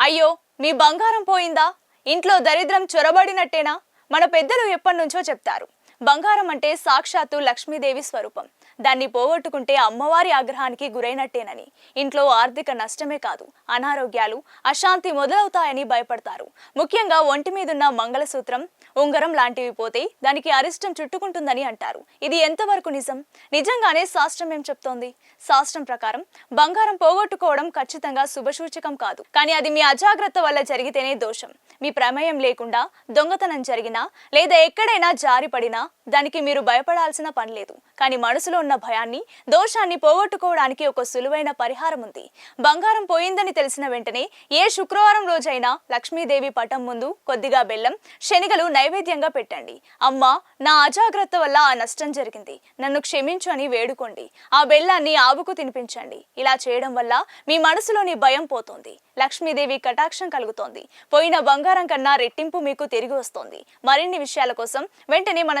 అయ్యో మీ బంగారం పోయిందా? ఇంట్లో దరిద్రం చొరబడినట్టేనా? మన పెద్దలు ఎప్పటి నుంచో చెప్తారు. బంగారం అంటే సాక్షాత్తు లక్ష్మీదేవి స్వరూపం. దాన్ని పోగొట్టుకుంటే అమ్మవారి ఆగ్రహానికి గురైనట్టేనని. ఇంట్లో ఆర్థిక నష్టమే కాదు అనారోగ్యాలు అశాంతి మొదలవుతాయని భయపడతారు. ముఖ్యంగా ఒంటి మీదున్న మంగళసూత్రం ఉంగరం లాంటివి పోతే దానికి అరిష్టం చుట్టుకుంటుందని అంటారు. ఇది ఎంతవరకు నిజం? నిజంగానే శాస్త్రం ఏం చెప్తోంది? శాస్త్రం ప్రకారం బంగారం పోగొట్టుకోవడం ఖచ్చితంగా శుభసూచకం కాదు. కానీ అది మీ అజాగ్రత్త వల్ల జరిగితేనే దోషం. మీ ప్రమేయం లేకుండా దొంగతనం జరిగినా లేదా ఎక్కడైనా జారిపడినా దానికి మీరు భయపడాల్సిన పని లేదు. కానీ మనసులో ఉన్న భయాన్ని దోషాన్ని పోగొట్టుకోవడానికి ఒక సులువైన పరిహారం ఉంది. బంగారం పోయిందని తెలిసిన వెంటనే ఏ శుక్రవారం రోజైనా లక్ష్మీదేవి పటం ముందు కొద్దిగా బెల్లం శనిగలు నైవేద్యంగా పెట్టండి. అమ్మ నా అజాగ్రత్త వల్ల ఆ నష్టం జరిగింది. నన్ను క్షమించు అని వేడుకోండి. ఆ బెల్లాన్ని ఆవుకు తినిపించండి. ఇలా చేయడం వల్ల మీ మనసులోని భయం పోతుంది. లక్ష్మీదేవి కటాక్షం కలుగుతోంది. పోయిన బంగారం కన్నా రెట్టింపు మీకు తిరిగి వస్తోంది. మరిన్ని విషయాల కోసం వెంటనే మన